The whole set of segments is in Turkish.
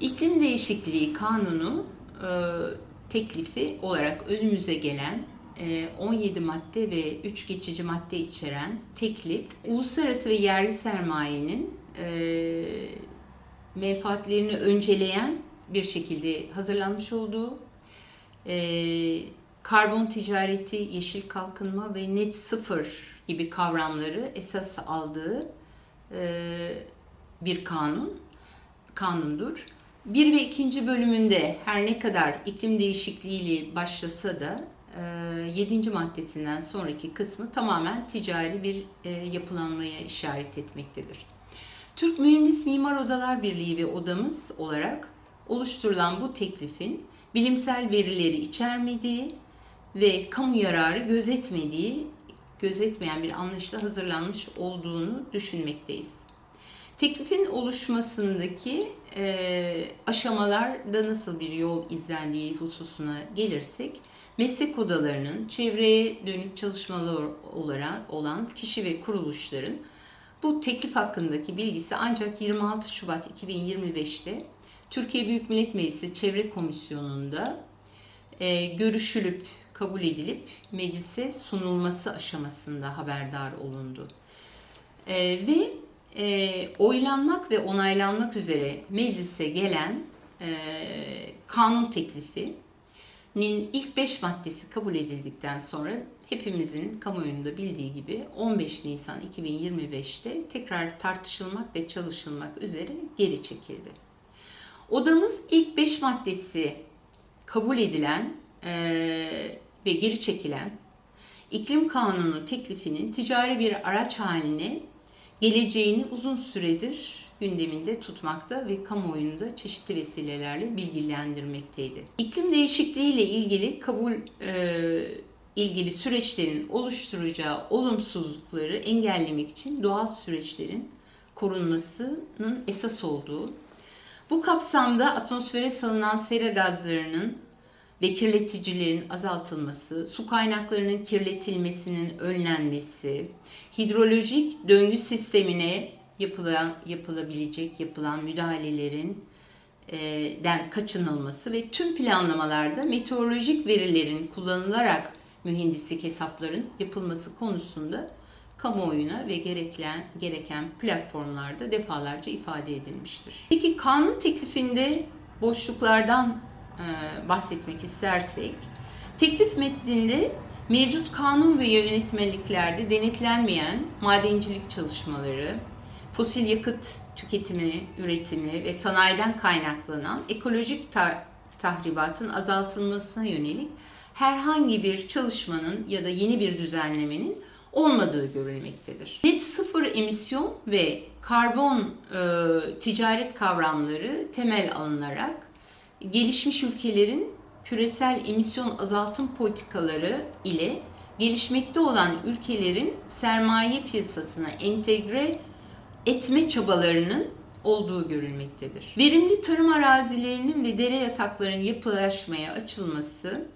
İklim değişikliği kanunu e, teklifi olarak önümüze gelen e, 17 madde ve 3 geçici madde içeren teklif, uluslararası ve yerli sermayenin e, menfaatlerini önceleyen bir şekilde hazırlanmış olduğu, e, karbon ticareti, yeşil kalkınma ve net sıfır gibi kavramları esas aldığı e, bir kanun, kanundur. Bir ve ikinci bölümünde her ne kadar iklim değişikliğiyle başlasa da e, yedinci maddesinden sonraki kısmı tamamen ticari bir e, yapılanmaya işaret etmektedir. Türk Mühendis Mimar Odalar Birliği ve odamız olarak oluşturulan bu teklifin bilimsel verileri içermediği ve kamu yararı gözetmediği, gözetmeyen bir anlayışla hazırlanmış olduğunu düşünmekteyiz. Teklifin oluşmasındaki e, aşamalarda nasıl bir yol izlendiği hususuna gelirsek, meslek odalarının çevreye dönük çalışmaları olarak olan kişi ve kuruluşların bu teklif hakkındaki bilgisi ancak 26 Şubat 2025'te Türkiye Büyük Millet Meclisi Çevre Komisyonu'nda e, görüşülüp kabul edilip meclise sunulması aşamasında haberdar olundu. E, ve e, oylanmak ve onaylanmak üzere meclise gelen e, kanun teklifinin ilk 5 maddesi kabul edildikten sonra hepimizin kamuoyunda bildiği gibi 15 Nisan 2025'te tekrar tartışılmak ve çalışılmak üzere geri çekildi. Odamız ilk 5 maddesi kabul edilen e, ve geri çekilen iklim kanunu teklifinin ticari bir araç haline geleceğini uzun süredir gündeminde tutmakta ve kamuoyunda çeşitli vesilelerle bilgilendirmekteydi. İklim değişikliği ile ilgili kabul e, ilgili süreçlerin oluşturacağı olumsuzlukları engellemek için doğal süreçlerin korunmasının esas olduğu, bu kapsamda atmosfere salınan sera gazlarının ve kirleticilerin azaltılması, su kaynaklarının kirletilmesinin önlenmesi, hidrolojik döngü sistemine yapılan, yapılabilecek yapılan müdahalelerin e, den kaçınılması ve tüm planlamalarda meteorolojik verilerin kullanılarak mühendislik hesapların yapılması konusunda kamuoyuna ve gereken, gereken platformlarda defalarca ifade edilmiştir. Peki kanun teklifinde boşluklardan bahsetmek istersek, teklif metninde mevcut kanun ve yönetmeliklerde denetlenmeyen madencilik çalışmaları, fosil yakıt tüketimi, üretimi ve sanayiden kaynaklanan ekolojik ta- tahribatın azaltılmasına yönelik herhangi bir çalışmanın ya da yeni bir düzenlemenin olmadığı görülmektedir. Net sıfır emisyon ve karbon e, ticaret kavramları temel alınarak gelişmiş ülkelerin küresel emisyon azaltım politikaları ile gelişmekte olan ülkelerin sermaye piyasasına entegre etme çabalarının olduğu görülmektedir. Verimli tarım arazilerinin ve dere yataklarının yapılaşmaya açılması,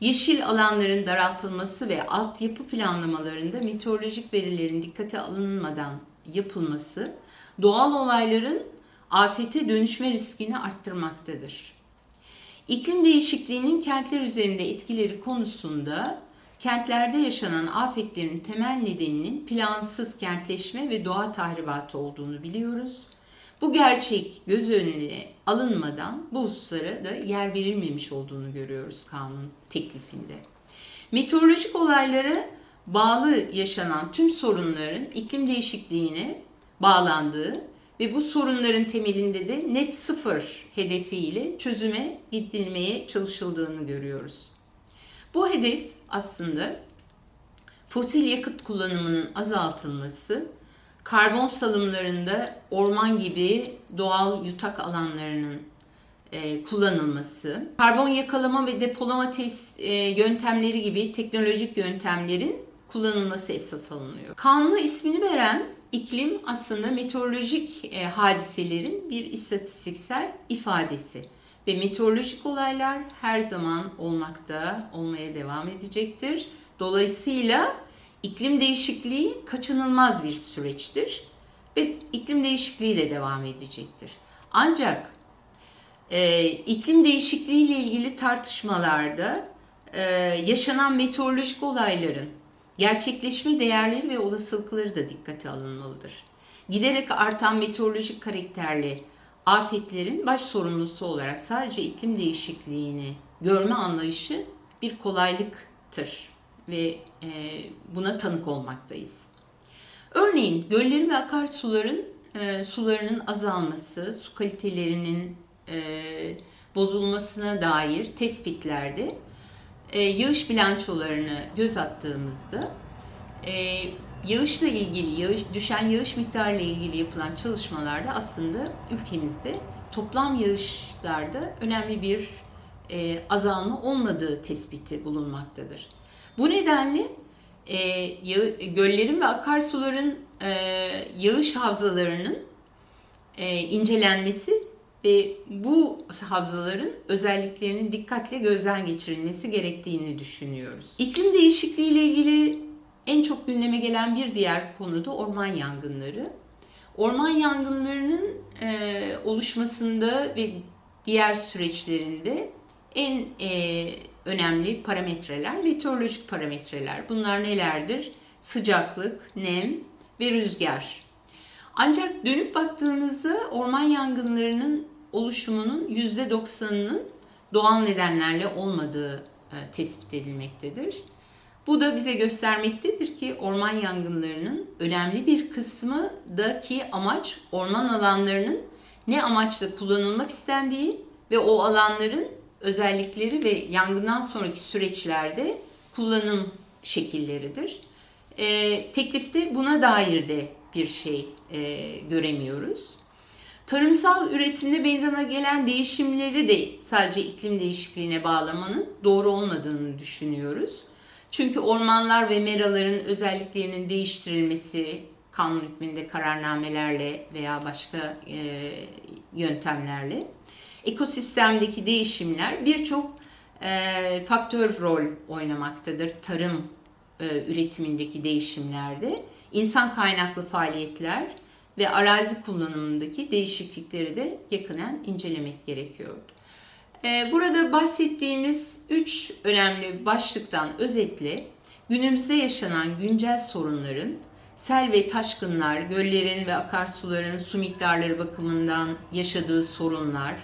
yeşil alanların daraltılması ve altyapı planlamalarında meteorolojik verilerin dikkate alınmadan yapılması, doğal olayların afete dönüşme riskini arttırmaktadır. İklim değişikliğinin kentler üzerinde etkileri konusunda kentlerde yaşanan afetlerin temel nedeninin plansız kentleşme ve doğa tahribatı olduğunu biliyoruz. Bu gerçek göz önüne alınmadan bu hususlara da yer verilmemiş olduğunu görüyoruz kanun teklifinde. Meteorolojik olaylara bağlı yaşanan tüm sorunların iklim değişikliğine bağlandığı ve bu sorunların temelinde de net sıfır hedefiyle çözüme gidilmeye çalışıldığını görüyoruz. Bu hedef aslında fosil yakıt kullanımının azaltılması, karbon salımlarında orman gibi doğal yutak alanlarının e, kullanılması, karbon yakalama ve depolama e, yöntemleri gibi teknolojik yöntemlerin kullanılması esas alınıyor. Kanunu ismini veren iklim aslında meteorolojik e, hadiselerin bir istatistiksel ifadesi ve meteorolojik olaylar her zaman olmakta, olmaya devam edecektir. Dolayısıyla iklim değişikliği kaçınılmaz bir süreçtir ve iklim değişikliği de devam edecektir. Ancak e, iklim değişikliği ile ilgili tartışmalarda e, yaşanan meteorolojik olayların gerçekleşme değerleri ve olasılıkları da dikkate alınmalıdır. Giderek artan meteorolojik karakterli afetlerin baş sorumlusu olarak sadece iklim değişikliğini görme anlayışı bir kolaylıktır ve e, buna tanık olmaktayız. Örneğin göllerin ve akarsuların e, sularının azalması, su kalitelerinin e, bozulmasına dair tespitlerde e, yağış bilançolarını göz attığımızda e, yağışla ilgili, yağış, düşen yağış miktarı ile ilgili yapılan çalışmalarda aslında ülkemizde toplam yağışlarda önemli bir e, azalma olmadığı tespiti bulunmaktadır. Bu nedenle e, yağ, göllerin ve akarsuların e, yağış havzalarının e, incelenmesi ve bu havzaların özelliklerinin dikkatle gözden geçirilmesi gerektiğini düşünüyoruz. İklim değişikliği ile ilgili en çok gündeme gelen bir diğer konu da orman yangınları. Orman yangınlarının e, oluşmasında ve diğer süreçlerinde en e, önemli parametreler meteorolojik parametreler. Bunlar nelerdir? Sıcaklık, nem ve rüzgar. Ancak dönüp baktığınızda orman yangınlarının oluşumunun %90'ının doğal nedenlerle olmadığı e, tespit edilmektedir. Bu da bize göstermektedir ki orman yangınlarının önemli bir kısmıdaki amaç orman alanlarının ne amaçla kullanılmak istendiği ve o alanların özellikleri ve yangından sonraki süreçlerde kullanım şekilleridir. E, teklifte buna dair de bir şey e, göremiyoruz. Tarımsal üretimde meydana gelen değişimleri de sadece iklim değişikliğine bağlamanın doğru olmadığını düşünüyoruz. Çünkü ormanlar ve meraların özelliklerinin değiştirilmesi kanun hükmünde kararnamelerle veya başka e, yöntemlerle ekosistemdeki değişimler birçok e, faktör rol oynamaktadır tarım e, üretimindeki değişimlerde. insan kaynaklı faaliyetler ve arazi kullanımındaki değişiklikleri de yakından incelemek gerekiyordu. E, burada bahsettiğimiz üç önemli başlıktan özetle günümüzde yaşanan güncel sorunların sel ve taşkınlar, göllerin ve akarsuların su miktarları bakımından yaşadığı sorunlar,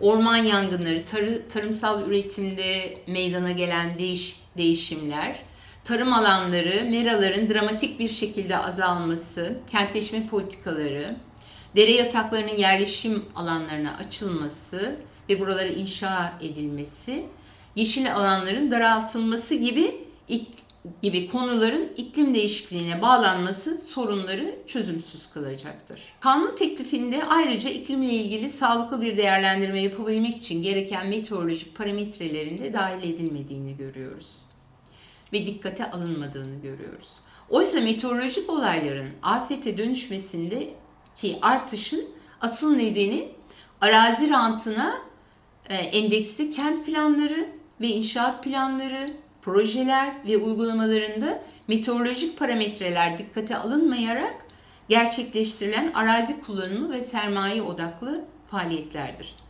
orman yangınları, tarı, tarımsal üretimde meydana gelen değiş, değişimler, tarım alanları, meraların dramatik bir şekilde azalması, kentleşme politikaları, dere yataklarının yerleşim alanlarına açılması ve buralara inşa edilmesi, yeşil alanların daraltılması gibi gibi konuların iklim değişikliğine bağlanması sorunları çözümsüz kılacaktır. Kanun teklifinde ayrıca iklimle ilgili sağlıklı bir değerlendirme yapabilmek için gereken meteorolojik parametrelerin de dahil edilmediğini görüyoruz ve dikkate alınmadığını görüyoruz. Oysa meteorolojik olayların afete dönüşmesindeki artışın asıl nedeni arazi rantına e, endeksli kent planları ve inşaat planları, projeler ve uygulamalarında meteorolojik parametreler dikkate alınmayarak gerçekleştirilen arazi kullanımı ve sermaye odaklı faaliyetlerdir.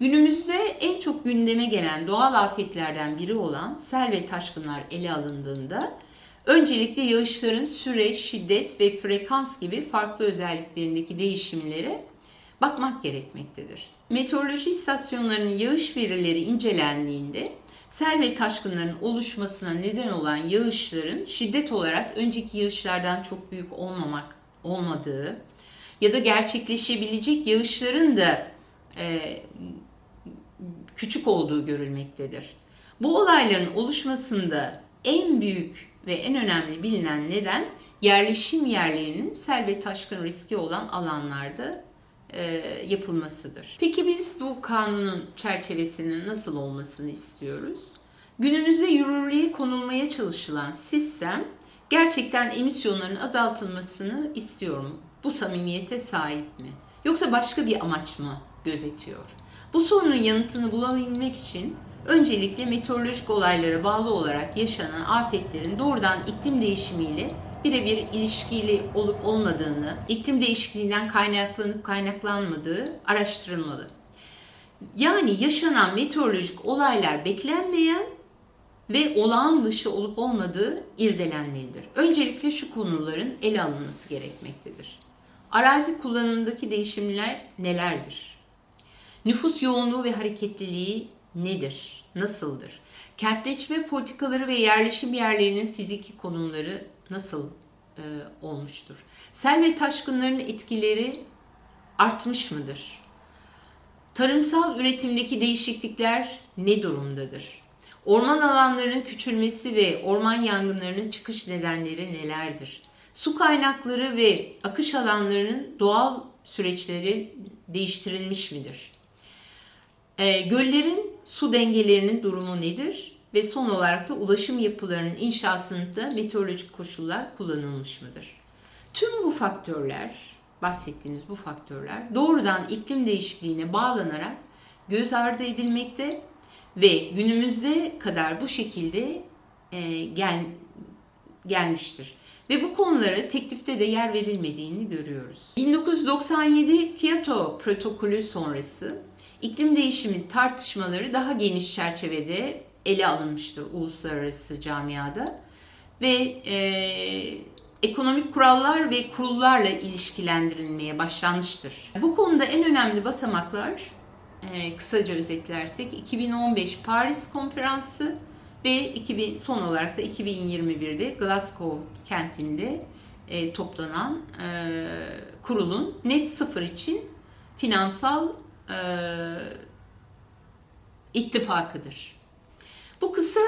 Günümüzde en çok gündeme gelen doğal afetlerden biri olan sel ve taşkınlar ele alındığında öncelikle yağışların süre, şiddet ve frekans gibi farklı özelliklerindeki değişimlere bakmak gerekmektedir. Meteoroloji istasyonlarının yağış verileri incelendiğinde sel ve taşkınların oluşmasına neden olan yağışların şiddet olarak önceki yağışlardan çok büyük olmamak olmadığı ya da gerçekleşebilecek yağışların da e, küçük olduğu görülmektedir. Bu olayların oluşmasında en büyük ve en önemli bilinen neden yerleşim yerlerinin sel ve taşkın riski olan alanlarda e, yapılmasıdır. Peki biz bu kanunun çerçevesinin nasıl olmasını istiyoruz? Günümüzde yürürlüğe konulmaya çalışılan sistem gerçekten emisyonların azaltılmasını istiyorum. Bu samimiyete sahip mi? Yoksa başka bir amaç mı gözetiyor? Bu sorunun yanıtını bulabilmek için öncelikle meteorolojik olaylara bağlı olarak yaşanan afetlerin doğrudan iklim değişimiyle birebir ilişkili olup olmadığını, iklim değişikliğinden kaynaklanıp kaynaklanmadığı araştırılmalı. Yani yaşanan meteorolojik olaylar beklenmeyen ve olağan dışı olup olmadığı irdelenmelidir. Öncelikle şu konuların ele alınması gerekmektedir. Arazi kullanımındaki değişimler nelerdir? Nüfus yoğunluğu ve hareketliliği nedir? Nasıldır? Kentleşme politikaları ve yerleşim yerlerinin fiziki konumları nasıl e, olmuştur? Sel ve taşkınların etkileri artmış mıdır? Tarımsal üretimdeki değişiklikler ne durumdadır? Orman alanlarının küçülmesi ve orman yangınlarının çıkış nedenleri nelerdir? Su kaynakları ve akış alanlarının doğal süreçleri değiştirilmiş midir? E, göllerin su dengelerinin durumu nedir? Ve son olarak da ulaşım yapılarının inşasında meteorolojik koşullar kullanılmış mıdır? Tüm bu faktörler, bahsettiğimiz bu faktörler doğrudan iklim değişikliğine bağlanarak göz ardı edilmekte ve günümüzde kadar bu şekilde e, gel, gelmiştir. Ve bu konulara teklifte de yer verilmediğini görüyoruz. 1997 Kyoto protokolü sonrası iklim değişimi tartışmaları daha geniş çerçevede ele alınmıştır uluslararası camiada ve e, ekonomik kurallar ve kurullarla ilişkilendirilmeye başlanmıştır. Bu konuda en önemli basamaklar e, kısaca özetlersek 2015 Paris Konferansı ve 2000, son olarak da 2021'de Glasgow kentinde e, toplanan e, kurulun net sıfır için finansal e, ittifakıdır. Bu kısa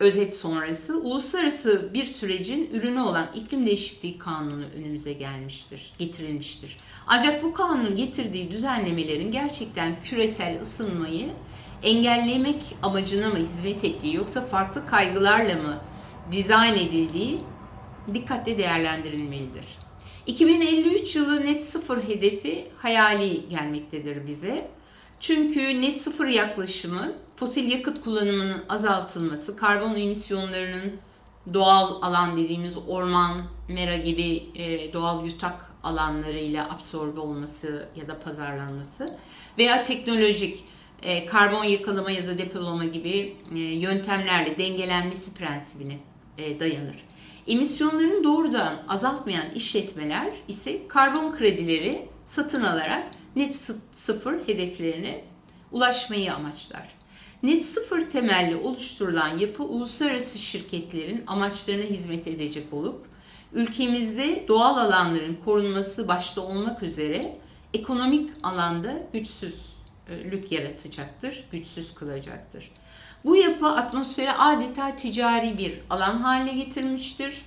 özet sonrası uluslararası bir sürecin ürünü olan iklim değişikliği kanunu önümüze gelmiştir, getirilmiştir. Ancak bu kanunun getirdiği düzenlemelerin gerçekten küresel ısınmayı engellemek amacına mı hizmet ettiği yoksa farklı kaygılarla mı dizayn edildiği dikkatle değerlendirilmelidir. 2053 yılı net sıfır hedefi hayali gelmektedir bize. Çünkü net sıfır yaklaşımı fosil yakıt kullanımının azaltılması, karbon emisyonlarının doğal alan dediğimiz orman, mera gibi e, doğal yutak alanlarıyla absorbe olması ya da pazarlanması veya teknolojik e, karbon yakalama ya da depolama gibi e, yöntemlerle dengelenmesi prensibine dayanır. Emisyonların doğrudan azaltmayan işletmeler ise karbon kredileri satın alarak net sıfır hedeflerine ulaşmayı amaçlar. Net sıfır temelli oluşturulan yapı uluslararası şirketlerin amaçlarına hizmet edecek olup ülkemizde doğal alanların korunması başta olmak üzere ekonomik alanda güçsüzlük yaratacaktır, güçsüz kılacaktır. Bu yapı atmosferi adeta ticari bir alan haline getirmiştir,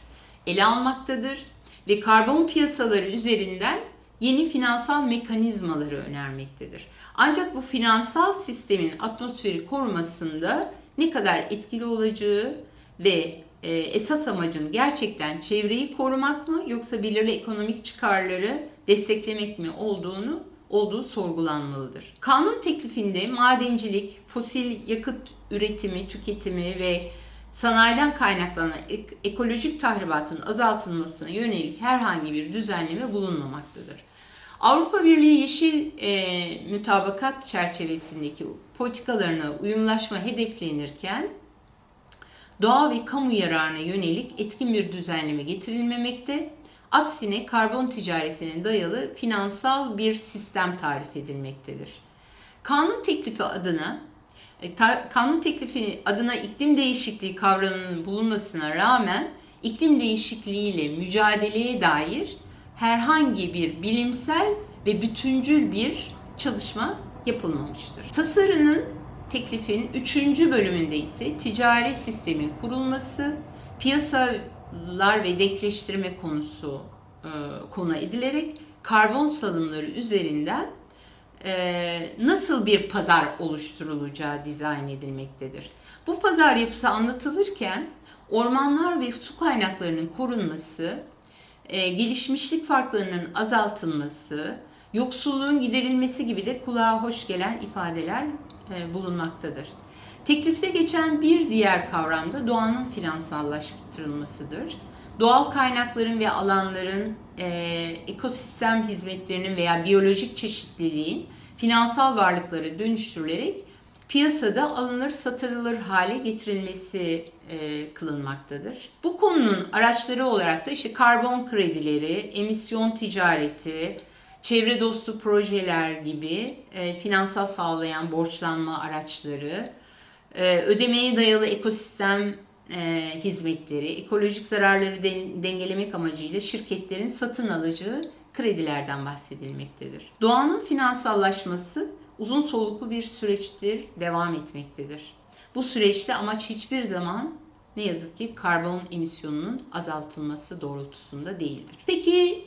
ele almaktadır ve karbon piyasaları üzerinden yeni finansal mekanizmaları önermektedir. Ancak bu finansal sistemin atmosferi korumasında ne kadar etkili olacağı ve e, esas amacın gerçekten çevreyi korumak mı yoksa belirli ekonomik çıkarları desteklemek mi olduğunu olduğu sorgulanmalıdır. Kanun teklifinde madencilik, fosil yakıt üretimi, tüketimi ve sanayiden kaynaklanan ek- ekolojik tahribatın azaltılmasına yönelik herhangi bir düzenleme bulunmamaktadır. Avrupa Birliği Yeşil e, Mütabakat çerçevesindeki politikalarına uyumlaşma hedeflenirken doğa ve kamu yararına yönelik etkin bir düzenleme getirilmemekte, aksine karbon ticaretine dayalı finansal bir sistem tarif edilmektedir. Kanun teklifi adına e, kanun teklifi adına iklim değişikliği kavramının bulunmasına rağmen iklim değişikliğiyle mücadeleye dair herhangi bir bilimsel ve bütüncül bir çalışma yapılmamıştır. Tasarının teklifin 3. bölümünde ise ticari sistemin kurulması, piyasalar ve denkleştirme konusu e, konu edilerek karbon salımları üzerinden e, nasıl bir pazar oluşturulacağı dizayn edilmektedir. Bu pazar yapısı anlatılırken ormanlar ve su kaynaklarının korunması, e, gelişmişlik farklarının azaltılması, yoksulluğun giderilmesi gibi de kulağa hoş gelen ifadeler e, bulunmaktadır. Teklifte geçen bir diğer kavram da doğanın finansallaştırılmasıdır. Doğal kaynakların ve alanların e, ekosistem hizmetlerinin veya biyolojik çeşitliliğin finansal varlıkları dönüştürülerek piyasada alınır satılır hale getirilmesi e, kılınmaktadır. Bu konunun araçları olarak da işte karbon kredileri, emisyon ticareti, çevre dostu projeler gibi e, finansal sağlayan borçlanma araçları, e, ödemeye dayalı ekosistem e, hizmetleri, ekolojik zararları den- dengelemek amacıyla şirketlerin satın alacağı kredilerden bahsedilmektedir. Doğanın finansallaşması uzun soluklu bir süreçtir, devam etmektedir. Bu süreçte amaç hiçbir zaman ne yazık ki karbon emisyonunun azaltılması doğrultusunda değildir. Peki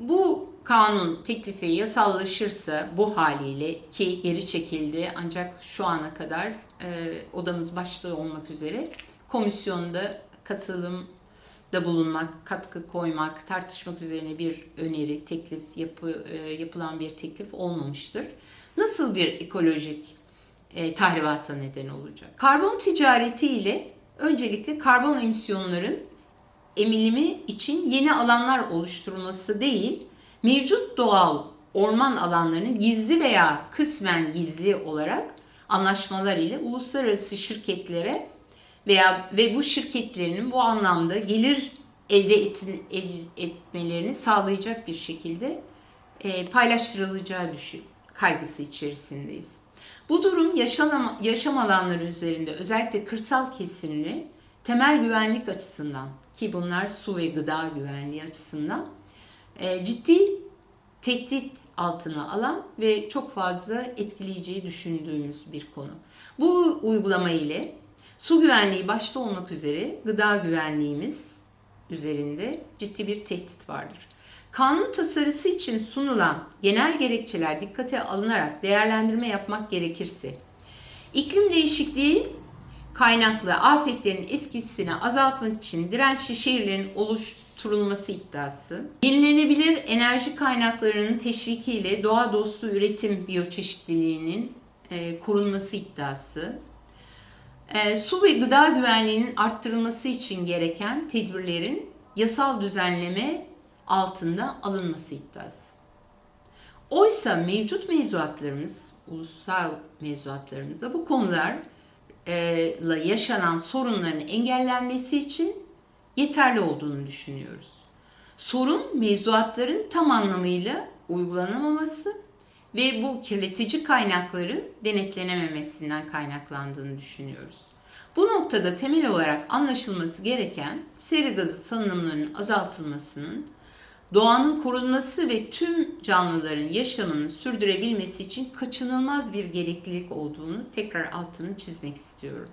bu kanun teklifi yasallaşırsa bu haliyle ki geri çekildi ancak şu ana kadar e, odamız başta olmak üzere komisyonda katılımda bulunmak, katkı koymak, tartışmak üzerine bir öneri, teklif yapı, e, yapılan bir teklif olmamıştır. Nasıl bir ekolojik e, tahribata neden olacak? Karbon ticareti ile öncelikle karbon emisyonların emilimi için yeni alanlar oluşturulması değil, mevcut doğal orman alanlarının gizli veya kısmen gizli olarak anlaşmalar ile uluslararası şirketlere veya ve bu şirketlerin bu anlamda gelir elde etin, el- etmelerini sağlayacak bir şekilde e, paylaştırılacağı düşün, kaygısı içerisindeyiz. Bu durum yaşam, yaşam alanları üzerinde özellikle kırsal kesimli temel güvenlik açısından ki bunlar su ve gıda güvenliği açısından e, ciddi tehdit altına alan ve çok fazla etkileyeceği düşündüğümüz bir konu. Bu uygulama ile su güvenliği başta olmak üzere gıda güvenliğimiz üzerinde ciddi bir tehdit vardır. Kanun tasarısı için sunulan genel gerekçeler dikkate alınarak değerlendirme yapmak gerekirse, iklim değişikliği kaynaklı afetlerin etkisini azaltmak için dirençli şehirlerin oluşturulması iddiası, yenilenebilir enerji kaynaklarının teşvikiyle doğa dostu üretim biyoçeşitliliğinin e, korunması iddiası, e, su ve gıda güvenliğinin arttırılması için gereken tedbirlerin yasal düzenleme altında alınması iddiası. Oysa mevcut mevzuatlarımız, ulusal mevzuatlarımızda bu konular ile yaşanan sorunların engellenmesi için yeterli olduğunu düşünüyoruz. Sorun mevzuatların tam anlamıyla uygulanamaması ve bu kirletici kaynakların denetlenememesinden kaynaklandığını düşünüyoruz. Bu noktada temel olarak anlaşılması gereken seri gazı salınımlarının azaltılmasının doğanın korunması ve tüm canlıların yaşamını sürdürebilmesi için kaçınılmaz bir gereklilik olduğunu tekrar altını çizmek istiyorum.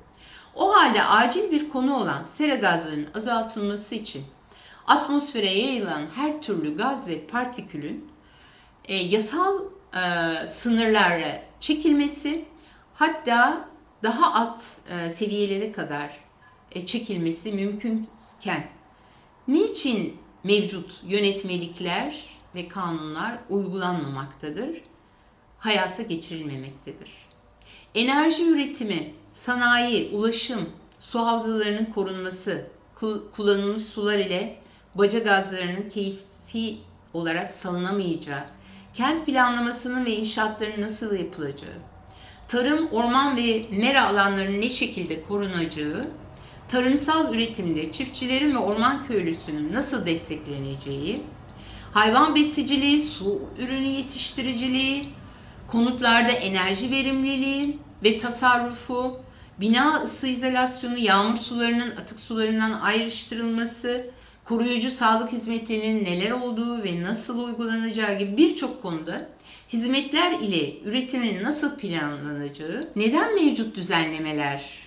O halde acil bir konu olan sera gazlarının azaltılması için atmosfere yayılan her türlü gaz ve partikülün e, yasal e, sınırlara çekilmesi hatta daha alt e, seviyelere kadar e, çekilmesi mümkünken niçin mevcut yönetmelikler ve kanunlar uygulanmamaktadır, hayata geçirilmemektedir. Enerji üretimi, sanayi, ulaşım, su havzalarının korunması, kullanılmış sular ile baca gazlarının keyfi olarak salınamayacağı, kent planlamasının ve inşaatların nasıl yapılacağı, tarım, orman ve mera alanlarının ne şekilde korunacağı, tarımsal üretimde çiftçilerin ve orman köylüsünün nasıl destekleneceği, hayvan besiciliği, su ürünü yetiştiriciliği, konutlarda enerji verimliliği ve tasarrufu, bina ısı izolasyonu, yağmur sularının atık sularından ayrıştırılması, koruyucu sağlık hizmetlerinin neler olduğu ve nasıl uygulanacağı gibi birçok konuda hizmetler ile üretimin nasıl planlanacağı, neden mevcut düzenlemeler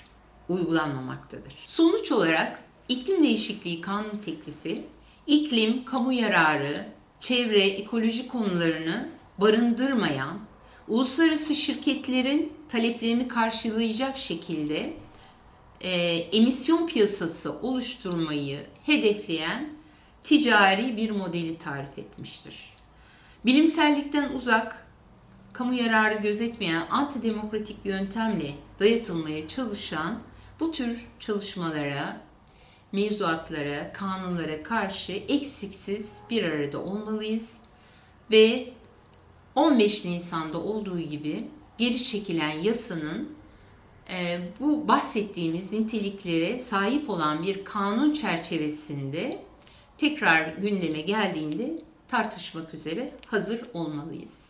uygulanmamaktadır. Sonuç olarak iklim değişikliği kanun teklifi, iklim, kamu yararı, çevre, ekoloji konularını barındırmayan, uluslararası şirketlerin taleplerini karşılayacak şekilde e, emisyon piyasası oluşturmayı hedefleyen ticari bir modeli tarif etmiştir. Bilimsellikten uzak, kamu yararı gözetmeyen antidemokratik yöntemle dayatılmaya çalışan bu tür çalışmalara, mevzuatlara, kanunlara karşı eksiksiz bir arada olmalıyız ve 15 Nisan'da olduğu gibi geri çekilen yasanın e, bu bahsettiğimiz niteliklere sahip olan bir kanun çerçevesinde tekrar gündeme geldiğinde tartışmak üzere hazır olmalıyız.